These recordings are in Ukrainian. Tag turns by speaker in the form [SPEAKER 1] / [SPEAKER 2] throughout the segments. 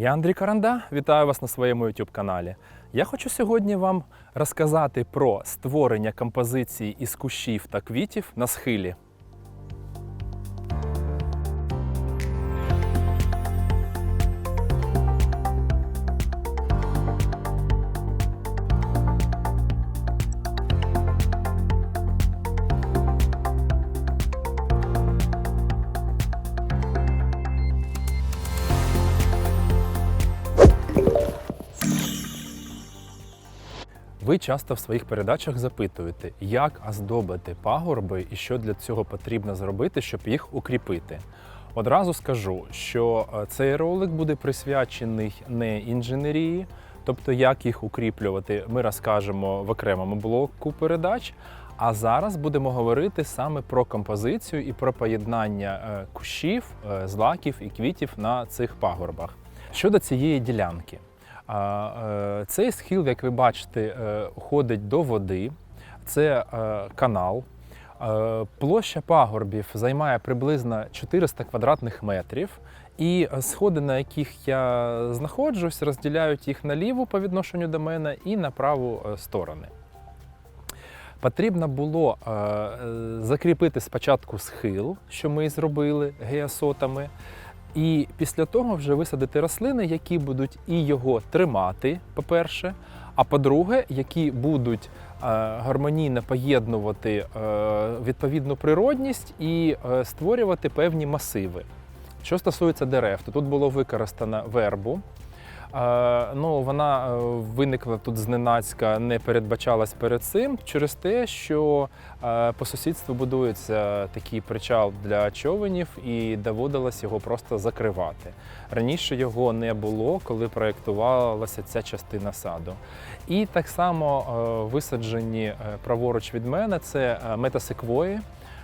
[SPEAKER 1] Я Андрій Каранда, вітаю вас на своєму YouTube каналі. Я хочу сьогодні вам розказати про створення композиції із кущів та квітів на схилі. Ви часто в своїх передачах запитуєте, як оздобити пагорби і що для цього потрібно зробити, щоб їх укріпити. Одразу скажу, що е, цей ролик буде присвячений не інженерії, тобто як їх укріплювати, ми розкажемо в окремому блоку передач. А зараз будемо говорити саме про композицію і про поєднання е, кущів, е, злаків і квітів на цих пагорбах. Щодо цієї ділянки, Цей схил, як ви бачите, е, уходить до води. Це е, канал. Е, Площа пагорбів займає приблизно 400 квадратних метрів. І сходи, на яких я знаходжусь, розділяють їх на ліву по відношенню до мене і на праву е, сторони. Потрібно було е, е, закріпити спочатку схил, що ми зробили геосотами. І після того вже висадити рослини, які будуть і його тримати, по-перше, а по-друге, які будуть е, гармонійно поєднувати е, відповідну природність і е, створювати певні масиви. Що стосується дерев, то тут було використано вербу. Е, Ну, вона е, виникла тут зненацька, не передбачалась перед цим через те, що е, по сусідству будується такий причал для човенів, і доводилось його просто закривати. Раніше його не було, коли проєктувалася ця частина саду. І так само висаджені праворуч від мене це метасеквої.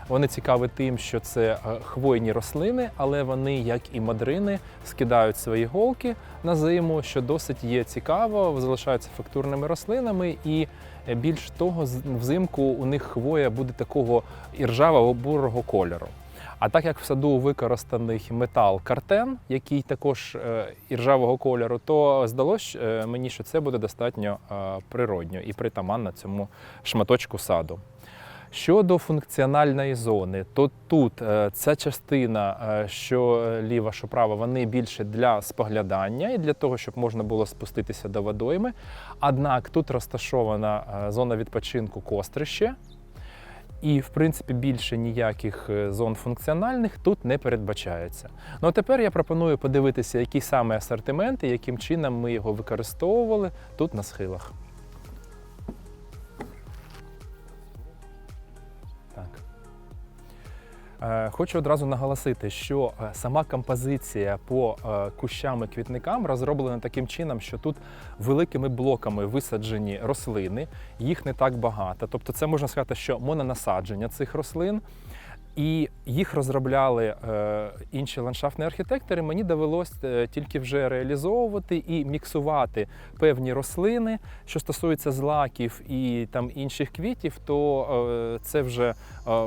[SPEAKER 1] Вони цікаві тим, що це е, хвойні рослини, але вони, як і мадрини, скидають свої голки на зиму, що досить є цікаво, залишаються фактурними рослинами, і е, більш того, взимку у них хвоя буде такого іржавого бурого кольору. А так як в саду використаний метал картен, який також е, іржавого кольору, то здалось е, мені, що це буде достатньо природньо і притаманно цьому шматочку саду. Щодо функціональної зони, то тут е, ця частина, е, що е, ліва, що права, вони більше для споглядання і для того, щоб можна було спуститися до водойми. Однак тут розташована зона відпочинку кострище, і, в принципі, більше ніяких зон функціональних тут не передбачається. Ну а тепер я пропоную подивитися, які саме асортименти, яким чином ми його використовували тут на схилах. Хочу одразу наголосити, що е, сама композиція по е, кущам і квітникам розроблена таким чином, що тут великими блоками висаджені рослини, їх не так багато. Тобто, це можна сказати, що мононасадження цих рослин. І їх розробляли е, інші ландшафтні архітектори. Мені довелось е, тільки вже реалізовувати і міксувати певні рослини. Що стосується злаків і там інших квітів, то е, це вже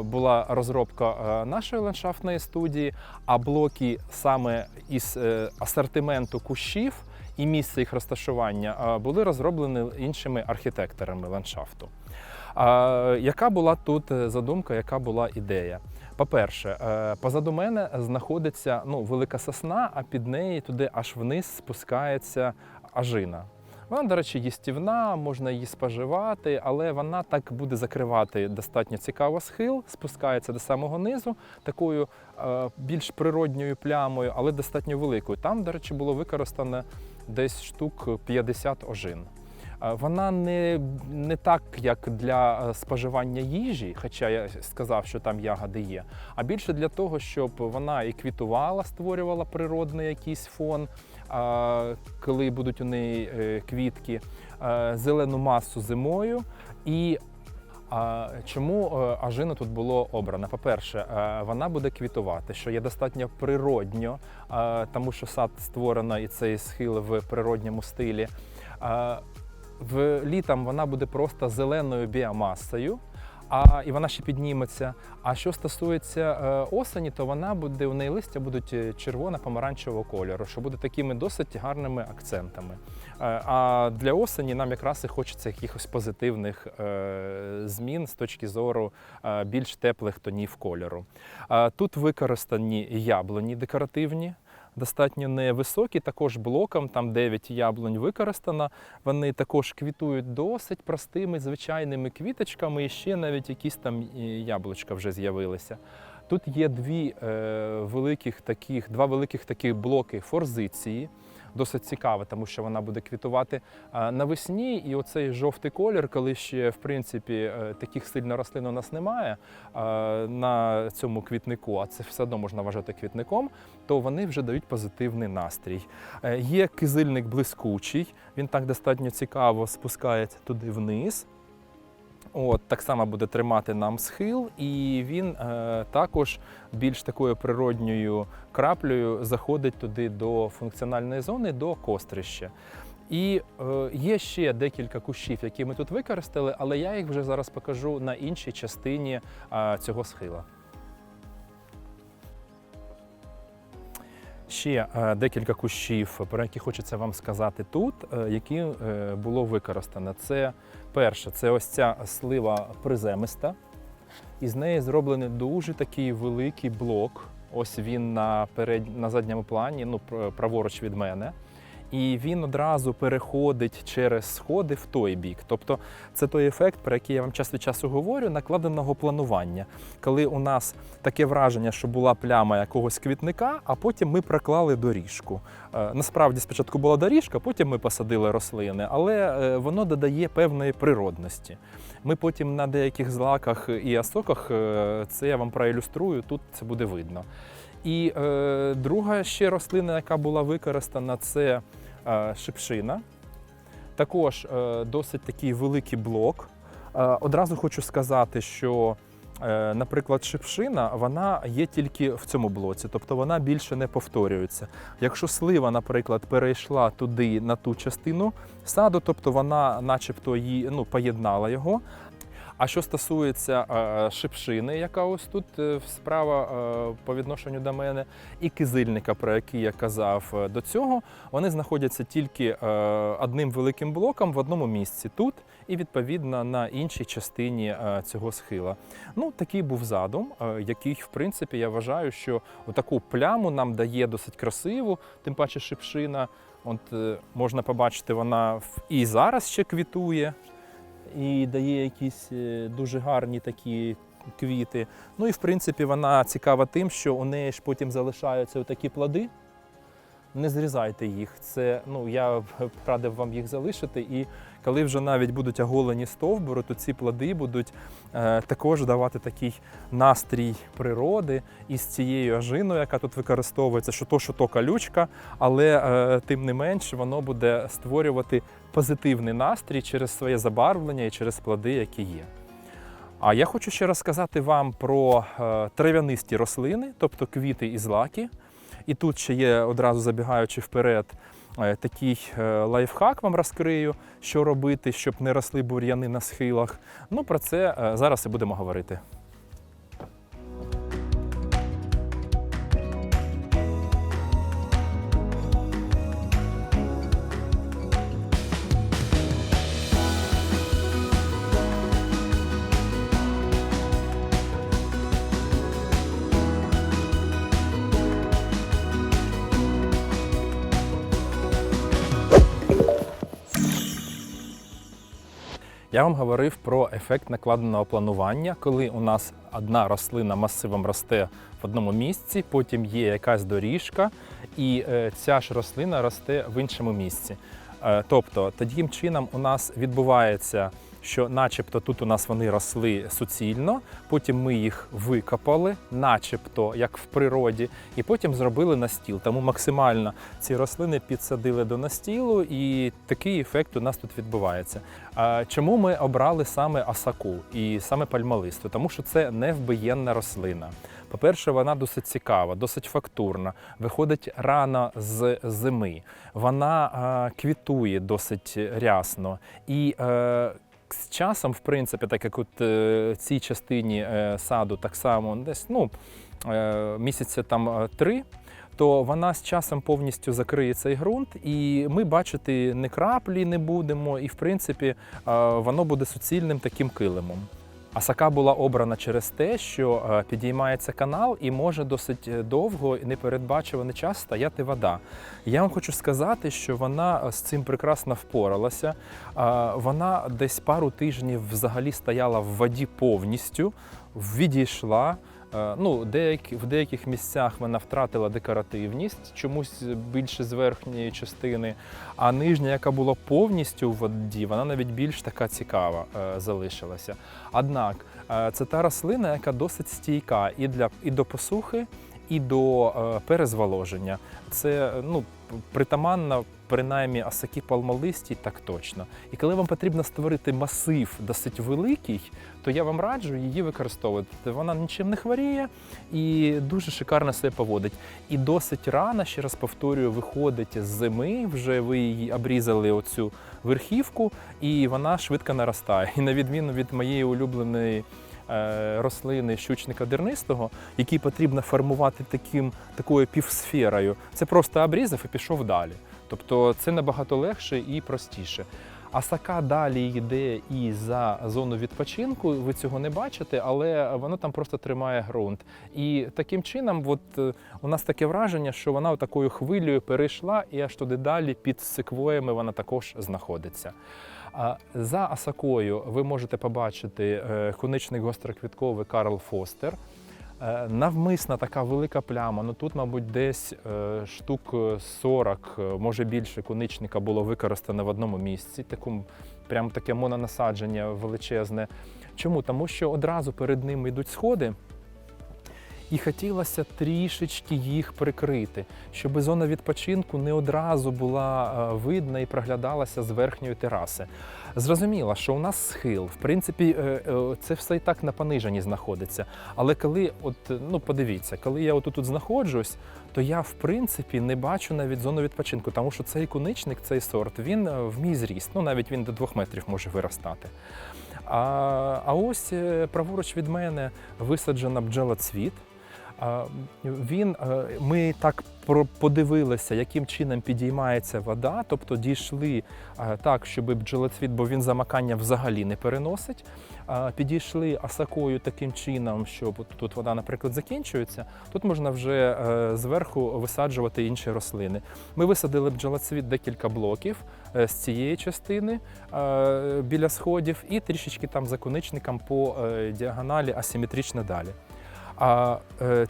[SPEAKER 1] була розробка нашої ландшафтної студії. А блоки саме із асортименту кущів і місце їх розташування були розроблені іншими архітекторами ландшафту. А, яка була тут е, задумка, яка була ідея? По-перше, е, позаду мене знаходиться ну, велика сосна, а під неї туди аж вниз спускається ажина. Вона, до речі, їстівна, можна її споживати, але вона так буде закривати достатньо цікаво схил, спускається до самого низу такою е, більш природньою плямою, але достатньо великою. Там, до речі, було використано десь штук 50 ожин. Вона не, не так, як для е, споживання їжі, хоча я сказав, що там ягоди є, а більше для того, щоб вона і квітувала, створювала природний якийсь фон, коли будуть у неї е, квітки, е, зелену масу зимою. І а, чому ажина тут було обрано? По-перше, вона буде квітувати, що є достатньо природньо, тому що сад створено і цей схил в природньому стилі. В літом вона буде просто зеленою біомасою. а і вона ще підніметься. А що стосується е, осені, то вона буде у неї листя будуть е, червоно-помаранчевого кольору, що буде такими досить гарними акцентами. Е, а для осені нам якраз і хочеться якихось позитивних е, змін з точки зору е, більш теплих тонів кольору. Е, тут використані яблуні декоративні. Достатньо невисокі, також блоком, там 9 яблунь використано. Вони також квітують досить простими звичайними квіточками, і ще навіть якісь там е, яблучка вже з'явилися. Тут є дві, е, великих таких, два великих таких блоки форзиції. Досить цікаве, тому що вона буде квітувати е, навесні. І оцей жовтий колір, коли ще в принципі е, таких сильно рослин у нас немає е, на цьому квітнику, а це все одно можна вважати квітником, то вони вже дають позитивний настрій. Є кизильник блискучий, він так достатньо цікаво спускається туди вниз. От, так само буде тримати нам схил, і він е, також більш такою природньою краплею заходить туди до функціональної зони, до кострища. І е, є ще декілька кущів, які ми тут використали, але я їх вже зараз покажу на іншій частині е, цього схила. Ще е, декілька кущів, про які хочеться вам сказати тут, е, які е, було використано. Це перше, це ось ця слива приземиста. Із неї зроблений дуже такий великий блок. Ось він на, перед... на задньому плані, ну, праворуч від мене. І він одразу переходить через сходи в той бік. Тобто це той ефект, про який я вам час від часу говорю, накладеного планування. Коли у нас таке враження, що була пляма якогось квітника, а потім ми проклали доріжку. Е, Насправді спочатку була доріжка, потім ми посадили рослини, але е, воно додає певної природності. Ми потім на деяких злаках і осоках е, це я вам проілюструю, тут це буде видно. І е, друга ще рослина, яка була використана, це е, шипшина. Також е, досить такий великий блок. Е, одразу хочу сказати, що, е, наприклад, шипшина вона є тільки в цьому блоці, тобто вона більше не повторюється. Якщо слива, наприклад, перейшла туди на ту частину саду, тобто вона, начебто, її ну, поєднала його. А що стосується е, шипшини, яка ось тут е, справа е, по відношенню до мене, і кизильника, про який я казав до цього, вони знаходяться тільки одним великим блоком в одному місці тут і відповідно на іншій частині цього схила. Ну, такий був задум, який, в принципі, я вважаю, що таку пляму нам дає досить красиву, тим паче шипшина. От можна побачити, вона і зараз ще квітує і дає якісь е, дуже гарні такі квіти. Ну і в принципі вона цікава тим, що у неї ж потім залишаються такі плоди. Не зрізайте їх. Це ну я б радив вам їх залишити. І коли вже навіть будуть оголені стовбури, то ці плоди будуть е, також давати такий настрій природи із цією ажиною, яка тут використовується, що то, що то калючка, але е, тим не менш воно буде створювати позитивний настрій через своє забарвлення і через плоди, які є. А я хочу ще розказати вам про е, трав'янисті рослини, тобто квіти і злаки. І тут ще є, одразу забігаючи вперед, е, такий е, лайфхак вам розкрию, що робити, щоб не росли бур'яни на схилах. Ну, про це е, зараз і будемо говорити. Я вам говорив про ефект накладеного планування, коли у нас одна рослина масивом росте в одному місці, потім є якась доріжка, і е, ця ж рослина росте в іншому місці. Е, Тобто, таким чином у нас відбувається, що начебто тут у нас вони росли суцільно, потім ми їх викопали, начебто як в природі, і потім зробили настіл. Тому максимально ці рослини підсадили до настілу, і такий ефект у нас тут відбувається. Чому ми обрали саме асаку і саме пальмолисту? Тому що це невбиєнна рослина. По-перше, вона досить цікава, досить фактурна, виходить рано з зими. Вона квітує досить рясно. І е, з часом, в принципі, так як от е, цій частині е, саду так само десь ну, е, місяця там три, то вона з часом повністю закриє цей ґрунт, і ми бачити не краплі не будемо, і в принципі воно буде суцільним таким килимом. Асака була обрана через те, що е, підіймається канал і може досить е, довго і непередбачуваний час стояти вода. Я вам хочу сказати, що вона е, з цим прекрасно впоралася. Вона десь пару тижнів взагалі стояла в воді повністю, відійшла. Е, Ну, деякі, в деяких місцях вона втратила декоративність, чомусь більше з верхньої частини, а нижня, яка була повністю в воді, вона навіть більш така цікава е, залишилася. Однак е, це та рослина, яка досить стійка і для і до посухи, і до перезволоження. Це ну, притаманна принаймні асакі палмолисті, так точно. І коли вам потрібно створити масив досить великий, то я вам раджу її використовувати. Вона нічим не хворіє і дуже шикарно себе поводить. І досить рано, ще раз повторюю, виходить з зими. Вже ви її обрізали оцю верхівку, і вона швидко наростає. І на відміну від моєї улюбленої. Е, Рослини щучника дернистого, які потрібно формувати таким, такою півсферою. Це просто обрізав і пішов далі. Тобто це набагато легше і простіше. А сака далі йде і за зону відпочинку. Ви цього не бачите, але воно там просто тримає ґрунт. І таким чином, от е, у нас таке враження, що вона такою хвилею перейшла, і аж туди далі під секвоями вона також знаходиться. За асакою ви можете побачити е, коничний гостроквітковий Карл Фостер. Е, Навмисна така велика пляма. Ну тут, мабуть, десь е, штук 40, е, може більше коничника було використано в одному місці. Таку прям таке мононасадження величезне. Чому? Тому що одразу перед ним йдуть сходи. І хотілося трішечки їх прикрити, щоб зона відпочинку не одразу була е, видна і проглядалася з верхньої тераси. Зрозуміло, що у нас схил, в принципі, е, е, це все і так на пониженні знаходиться. Але коли, от ну подивіться, коли я отут тут знаходжусь, то я в принципі не бачу навіть зону відпочинку, тому що цей куничник, цей сорт, він в мій зріст, ну навіть він до двох метрів може виростати. А, а ось праворуч від мене висаджена бджолоцвіт. А, Він, е, ми так подивилися, яким чином підіймається вода, тобто дійшли е, так, щоб бджолоцвіт, бо він замакання взагалі не переносить. Підійшли асакою таким чином, що тут вода, наприклад, закінчується. Тут можна вже е, зверху висаджувати інші рослини. Ми висадили бджолоцвіт декілька блоків з цієї частини біля сходів, і трішечки там за коничником по діагоналі асиметрично далі. А е,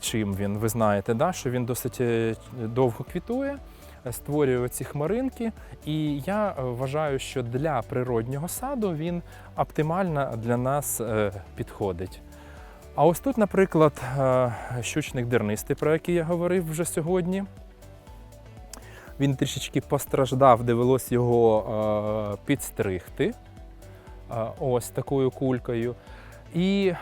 [SPEAKER 1] чим він, ви знаєте, да? що він досить е, довго квітує, е, створює ці хмаринки. І я е, вважаю, що для природнього саду він оптимально для нас підходить. А ось тут, наприклад, щучник дернистий, про який я говорив вже сьогодні. Він трішечки постраждав, довелось його підстригти ось такою кулькою. І е,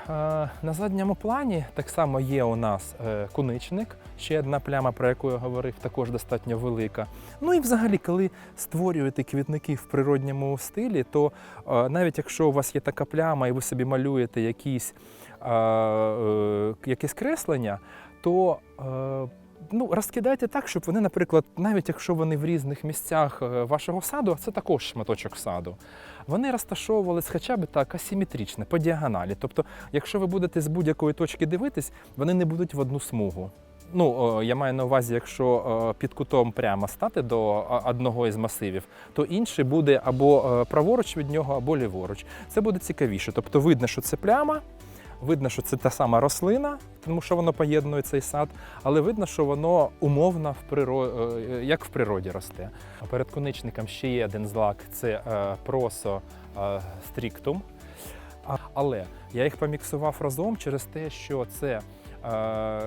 [SPEAKER 1] на задньому плані так само є у нас е, куничник, ще одна пляма, про яку я говорив, також достатньо велика. Ну і взагалі, коли створюєте квітники в природньому стилі, то е, навіть якщо у вас є така пляма і ви собі малюєте якісь, е, е, якесь креслення, то е, ну, розкидайте так, щоб вони, наприклад, навіть якщо вони в різних місцях е, вашого саду, а це також шматочок саду, вони розташовувались хоча б так асиметрично, по діагоналі. Тобто, якщо ви будете з будь-якої точки дивитись, вони не будуть в одну смугу. Ну, я маю на увазі, якщо е, під кутом прямо стати до е, одного із масивів, то інший буде або е, праворуч від нього, або ліворуч. Це буде цікавіше. Тобто видно, що це пляма, видно, що це та сама рослина, тому що воно поєднує цей сад, але видно, що воно умовно в природі, як в природі росте. Перед коничником ще є один злак це е, просо е, стріктум. Але я їх поміксував разом через те, що це е,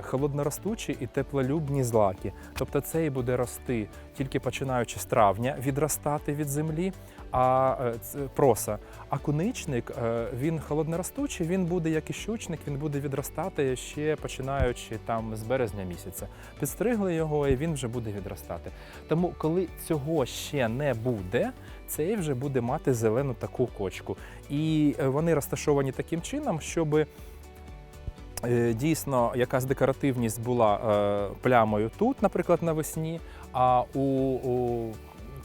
[SPEAKER 1] холодноростучі і теплолюбні злаки. Тобто цей буде рости тільки починаючи з травня, відростати від землі, а е, проса. А куничник е, він холодноростучий, він буде як і щучник, він буде відростати ще починаючи там з березня місяця. Підстригли його, і він вже буде відростати. Тому, коли цього ще не буде, цей вже буде мати зелену таку кочку. І е, вони розташовані таким чином, щоб е, дійсно якась декоративність була е, плямою тут, наприклад, навесні, а у, у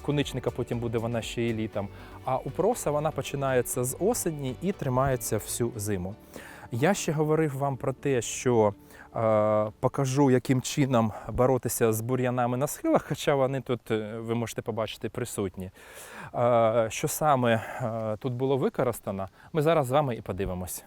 [SPEAKER 1] куничника потім буде вона ще і літом. А у проса вона починається з осені і тримається всю зиму. Я ще говорив вам про те, що е, покажу, яким чином боротися з бур'янами на схилах, хоча вони тут, е, ви можете побачити, присутні. Е, що саме е, тут було використано, ми зараз з вами і подивимось.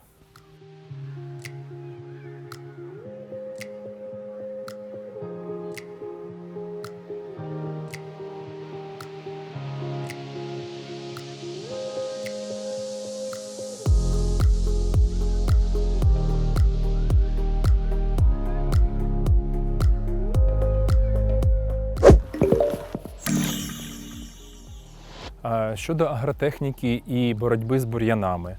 [SPEAKER 1] Щодо агротехніки і боротьби з бур'янами,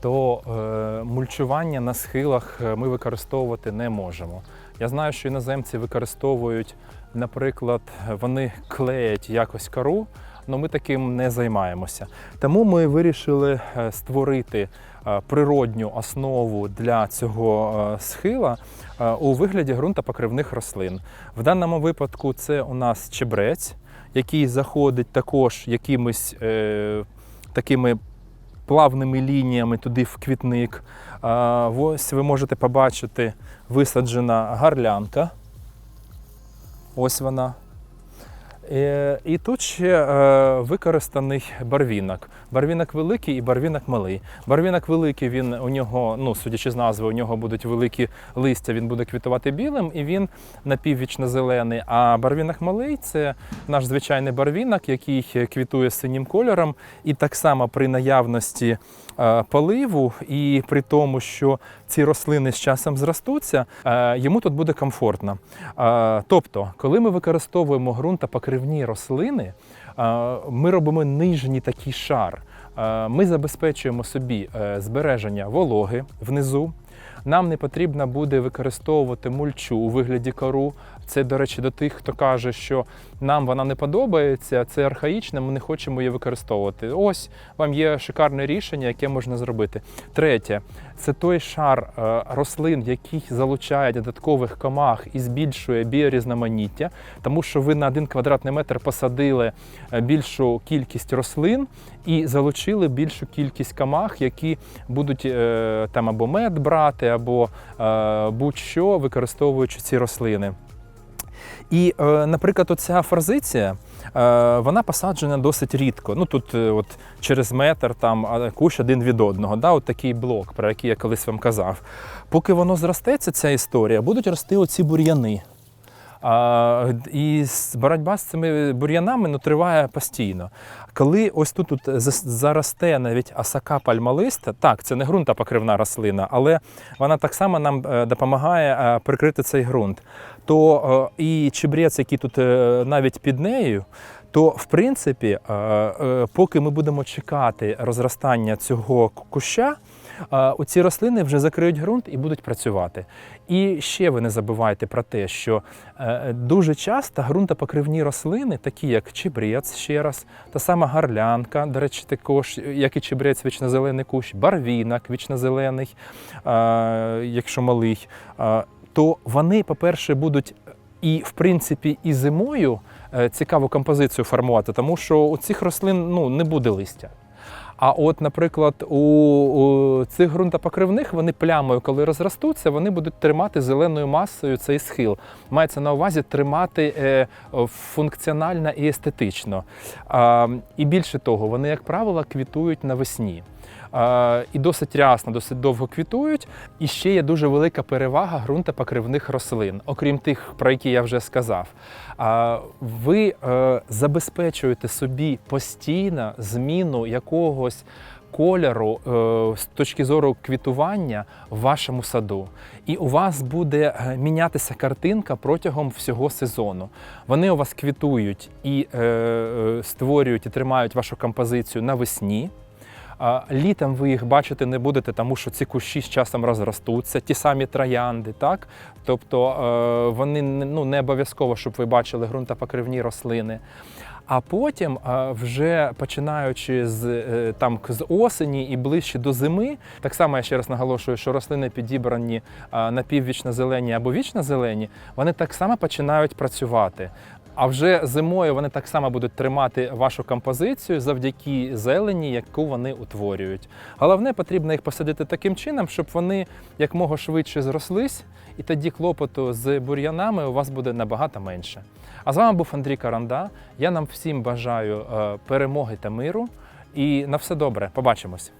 [SPEAKER 1] то е, мульчування на схилах е, ми використовувати не можемо. Я знаю, що іноземці використовують, наприклад, вони клеять якось кору, але ми таким не займаємося. Тому ми вирішили е, створити природню основу для цього схила у вигляді ґрунтопокривних рослин. В даному випадку це у нас чебрець, який заходить також якимись е, такими плавними лініями туди в квітник. А, ось ви можете побачити висаджена гарлянка. Ось вона. Е, І тут ще е, використаний барвінок. Барвінок великий і барвінок малий. Барвінок великий, він у нього, ну судячи з назви, у нього будуть великі листя, він буде квітувати білим і він напіввічно зелений. А барвінок малий це наш звичайний барвінок, який квітує синім кольором. І так само при наявності е, поливу, і при тому, що ці рослини з часом зростуться, е, йому тут буде комфортно. Е, Тобто, коли ми використовуємо ґрунтопокривні рослини, е, ми робимо нижній такий шар. Ми забезпечуємо собі збереження вологи внизу. Нам не потрібно буде використовувати мульчу у вигляді кору. Це, до речі, до тих, хто каже, що нам вона не подобається, це архаїчно, ми не хочемо її використовувати. Ось вам є шикарне рішення, яке можна зробити. Третє, це той шар е, рослин, який залучає додаткових комах і збільшує біорізноманіття, тому що ви на один квадратний метр посадили е, більшу кількість рослин і залучили більшу кількість комах, які будуть е, там або мед брати, або будь-що використовуючи ці рослини. І, е, наприклад, оця форзиція, е, вона посаджена досить рідко. Ну тут е, от через метр там кущ один від одного. Да, от такий блок, про який я колись вам казав. Поки воно зростеться, ця історія, будуть рости оці бур'яни. А, і боротьба з цими бур'янами ну, триває постійно. Коли ось тут, тут заросте навіть асака пальмолиста, так, це не ґрунтопокривна рослина, але вона так само нам е, допомагає е, прикрити цей ґрунт. То е, і чебрець, який тут навіть під нею, то в принципі, поки ми будемо чекати розростання цього куща, оці рослини вже закриють ґрунт і будуть працювати. І ще ви не забувайте про те, що е, дуже часто ґрунтопокривні рослини, такі як чебрець, ще раз, та сама гарлянка, до речі, також, як і чебрець, вічнозелений кущ, барвінок, вічнозелений, е, якщо малий, е, то вони, по-перше, будуть і, в принципі, і зимою цікаву композицію формувати, тому що у цих рослин ну, не буде листя. А от, наприклад, у, у цих ґрунтопокривних вони плямою, коли розростуться, вони будуть тримати зеленою масою цей схил. Мається на увазі тримати е, функціонально і естетично. А, і більше того, вони, як правило, квітують навесні. І досить рясно, досить довго квітують. І ще є дуже велика перевага ґрунтопокривних рослин, окрім тих, про які я вже сказав. Ви е, забезпечуєте собі постійно зміну якогось кольору е, з точки зору квітування в вашому саду. І у вас буде е, мінятися картинка протягом всього сезону. Вони у вас квітують і створюють і тримають вашу композицію навесні. Літом ви їх бачити не будете, тому що ці кущі з часом розростуться, ті самі троянди, так? Тобто е, вони ну, не обов'язково, щоб ви бачили ґрунтопокривні рослини. А потім, е, вже починаючи з, е, там, з осені і ближче до зими, так само я ще раз наголошую, що рослини підібрані е, напіввічно-зелені або вічно-зелені, вони так само починають працювати. А вже зимою вони так само будуть тримати вашу композицію завдяки зелені, яку вони утворюють. Головне, потрібно їх посадити таким чином, щоб вони якмога швидше зрослись, і тоді клопоту з бур'янами у вас буде набагато менше. А з вами був Андрій Каранда. Я нам всім бажаю е, перемоги та миру. І на все добре. Побачимось.